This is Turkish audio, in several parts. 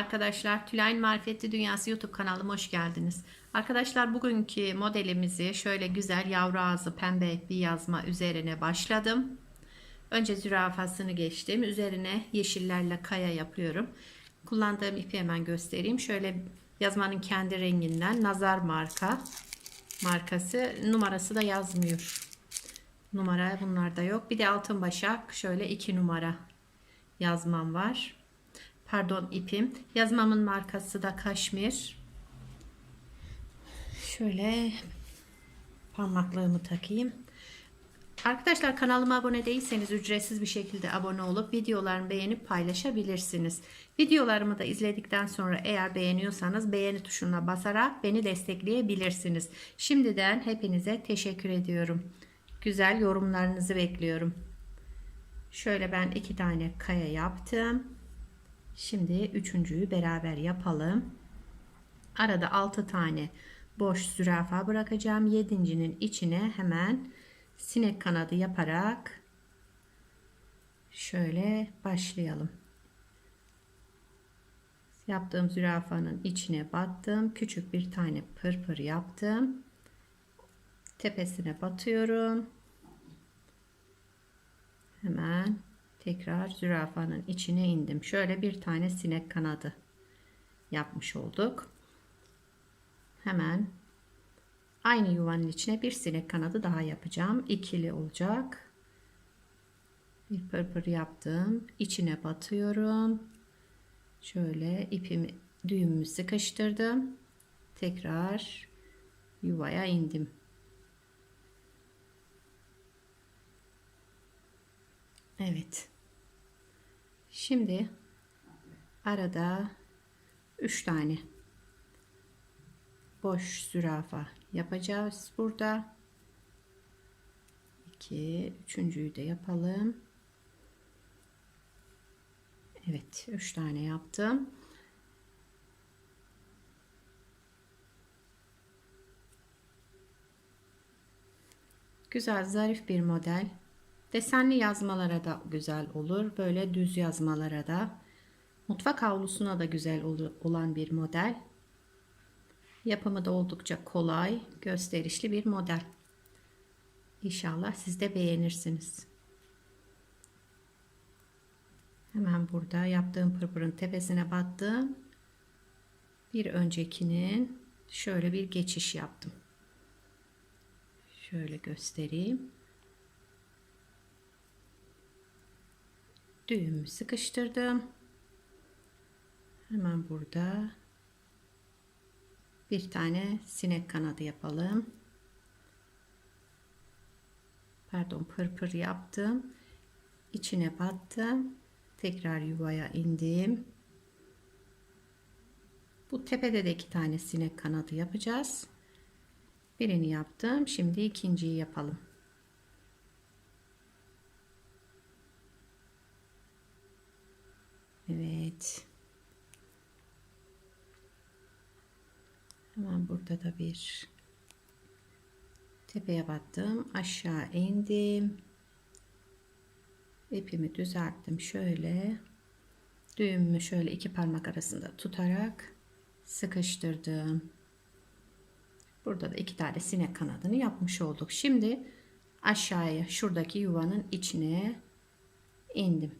arkadaşlar. Tülay'ın Marifetli Dünyası YouTube kanalıma hoş geldiniz. Arkadaşlar bugünkü modelimizi şöyle güzel yavru ağzı pembe bir yazma üzerine başladım. Önce zürafasını geçtim. Üzerine yeşillerle kaya yapıyorum. Kullandığım ipi hemen göstereyim. Şöyle yazmanın kendi renginden nazar marka markası numarası da yazmıyor. Numara bunlarda yok. Bir de altın başak şöyle iki numara yazmam var. Pardon ipim. Yazmamın markası da kaşmir. Şöyle parmaklığımı takayım. Arkadaşlar kanalıma abone değilseniz ücretsiz bir şekilde abone olup videolarımı beğenip paylaşabilirsiniz. Videolarımı da izledikten sonra eğer beğeniyorsanız beğeni tuşuna basarak beni destekleyebilirsiniz. Şimdiden hepinize teşekkür ediyorum. Güzel yorumlarınızı bekliyorum. Şöyle ben iki tane kaya yaptım. Şimdi üçüncüyü beraber yapalım. Arada altı tane boş zürafa bırakacağım. Yedincinin içine hemen sinek kanadı yaparak şöyle başlayalım. Yaptığım zürafanın içine battım. Küçük bir tane pırpır yaptım. Tepesine batıyorum. Hemen tekrar zürafanın içine indim. Şöyle bir tane sinek kanadı yapmış olduk. Hemen aynı yuvanın içine bir sinek kanadı daha yapacağım. İkili olacak. Bir pırpır yaptım. İçine batıyorum. Şöyle ipimi düğümümü sıkıştırdım. Tekrar yuvaya indim. Evet. Şimdi arada 3 tane boş zürafa yapacağız burada. 2 üçüncüyü de yapalım. Evet, 3 tane yaptım. Güzel, zarif bir model. Desenli yazmalara da güzel olur. Böyle düz yazmalara da. Mutfak havlusuna da güzel olan bir model. Yapımı da oldukça kolay, gösterişli bir model. İnşallah siz de beğenirsiniz. Hemen burada yaptığım pırpırın tepesine battım. Bir öncekinin şöyle bir geçiş yaptım. Şöyle göstereyim. Düğümü sıkıştırdım. Hemen burada bir tane sinek kanadı yapalım. Pardon pırpır yaptım. İçine battım. Tekrar yuvaya indim. Bu tepede de iki tane sinek kanadı yapacağız. Birini yaptım. Şimdi ikinciyi yapalım. Evet. Hemen burada da bir tepeye battım. Aşağı indim. İpimi düzelttim. Şöyle düğümümü şöyle iki parmak arasında tutarak sıkıştırdım. Burada da iki tane sinek kanadını yapmış olduk. Şimdi aşağıya şuradaki yuvanın içine indim.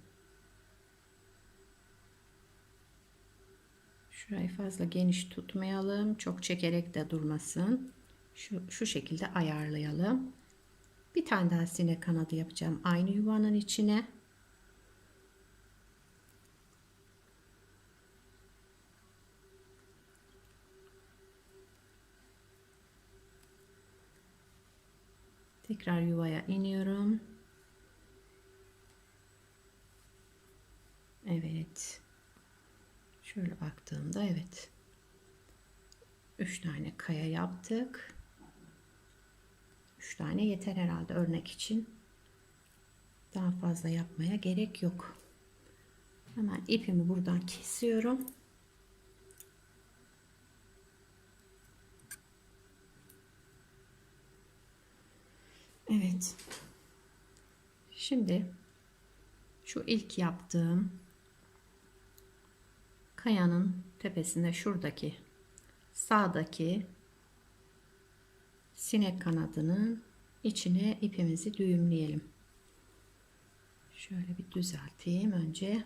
Şurayı fazla geniş tutmayalım. Çok çekerek de durmasın. Şu, şu şekilde ayarlayalım. Bir tane daha sinek kanadı yapacağım. Aynı yuvanın içine. Tekrar yuvaya iniyorum. Evet. Şöyle baktığımda evet. 3 tane kaya yaptık. 3 tane yeter herhalde örnek için. Daha fazla yapmaya gerek yok. Hemen ipimi buradan kesiyorum. Evet. Şimdi şu ilk yaptığım kayanın tepesinde şuradaki sağdaki sinek kanadının içine ipimizi düğümleyelim. Şöyle bir düzelteyim önce.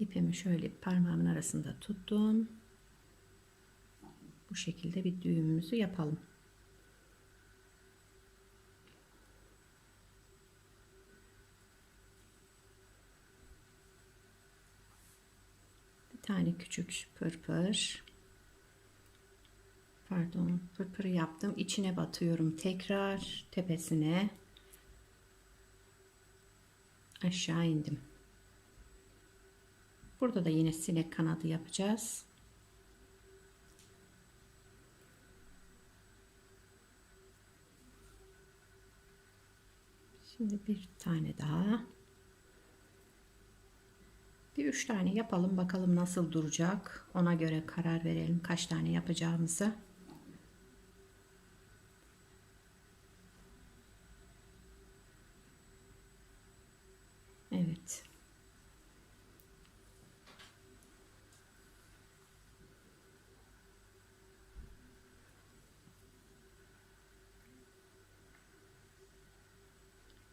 İpimi şöyle parmağımın arasında tuttum. Bu şekilde bir düğümümüzü yapalım. Tane küçük pırpır. Pardon, pırpırı yaptım. İçine batıyorum tekrar tepesine. Aşağı indim. Burada da yine sinek kanadı yapacağız. Şimdi bir tane daha. Bir üç tane yapalım bakalım nasıl duracak. Ona göre karar verelim kaç tane yapacağımızı. Evet.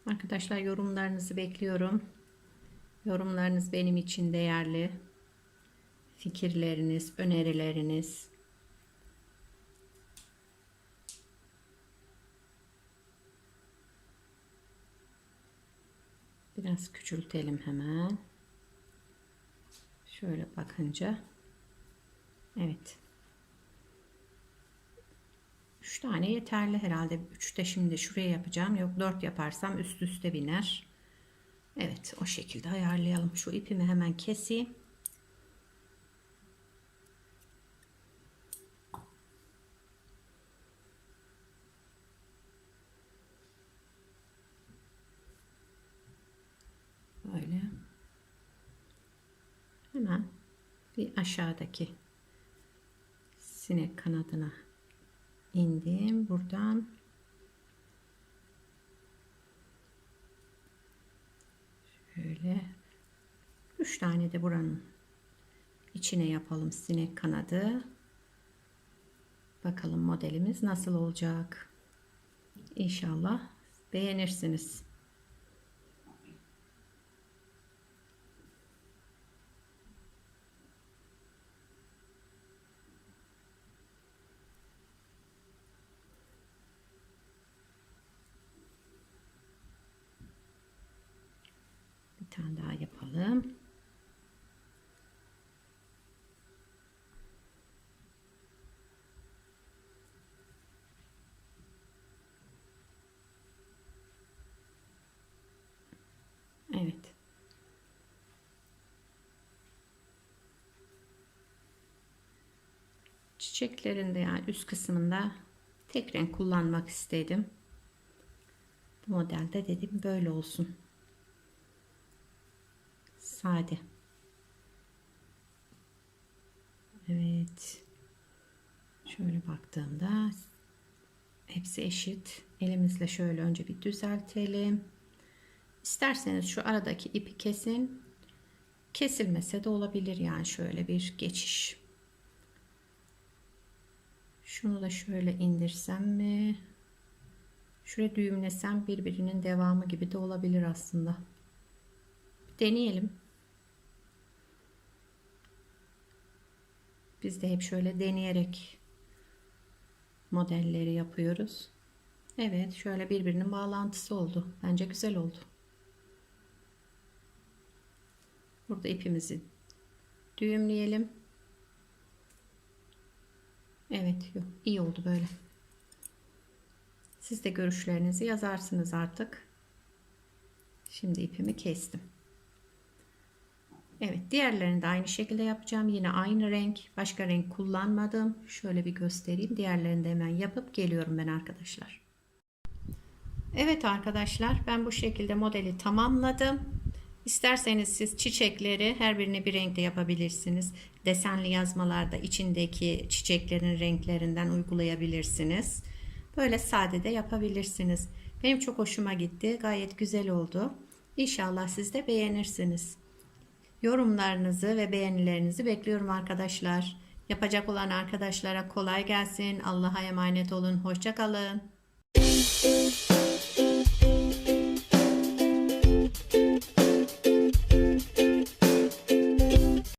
Arkadaşlar yorumlarınızı bekliyorum. Yorumlarınız benim için değerli. Fikirleriniz, önerileriniz. Biraz küçültelim hemen. Şöyle bakınca. Evet. 3 tane yeterli herhalde. 3 de şimdi şuraya yapacağım. Yok 4 yaparsam üst üste biner. Evet o şekilde ayarlayalım. Şu ipimi hemen keseyim. Böyle. Hemen bir aşağıdaki sinek kanadına indim. Buradan şöyle üç tane de buranın içine yapalım sinek kanadı. Bakalım modelimiz nasıl olacak. İnşallah beğenirsiniz. Bir tane daha yapalım. Evet. Çiçeklerinde yani üst kısmında tek renk kullanmak istedim. Bu modelde dedim böyle olsun sade. Evet. Şöyle baktığımda hepsi eşit. Elimizle şöyle önce bir düzeltelim. İsterseniz şu aradaki ipi kesin. Kesilmese de olabilir yani şöyle bir geçiş. Şunu da şöyle indirsem mi? Şuraya düğümlesem birbirinin devamı gibi de olabilir aslında. Deneyelim. Biz de hep şöyle deneyerek modelleri yapıyoruz. Evet şöyle birbirinin bağlantısı oldu. Bence güzel oldu. Burada ipimizi düğümleyelim. Evet yok iyi oldu böyle. Siz de görüşlerinizi yazarsınız artık. Şimdi ipimi kestim. Evet diğerlerini de aynı şekilde yapacağım. Yine aynı renk. Başka renk kullanmadım. Şöyle bir göstereyim. Diğerlerini de hemen yapıp geliyorum ben arkadaşlar. Evet arkadaşlar ben bu şekilde modeli tamamladım. İsterseniz siz çiçekleri her birini bir renkte yapabilirsiniz. Desenli yazmalarda içindeki çiçeklerin renklerinden uygulayabilirsiniz. Böyle sade de yapabilirsiniz. Benim çok hoşuma gitti. Gayet güzel oldu. İnşallah siz de beğenirsiniz. Yorumlarınızı ve beğenilerinizi bekliyorum arkadaşlar. Yapacak olan arkadaşlara kolay gelsin. Allah'a emanet olun. Hoşça kalın.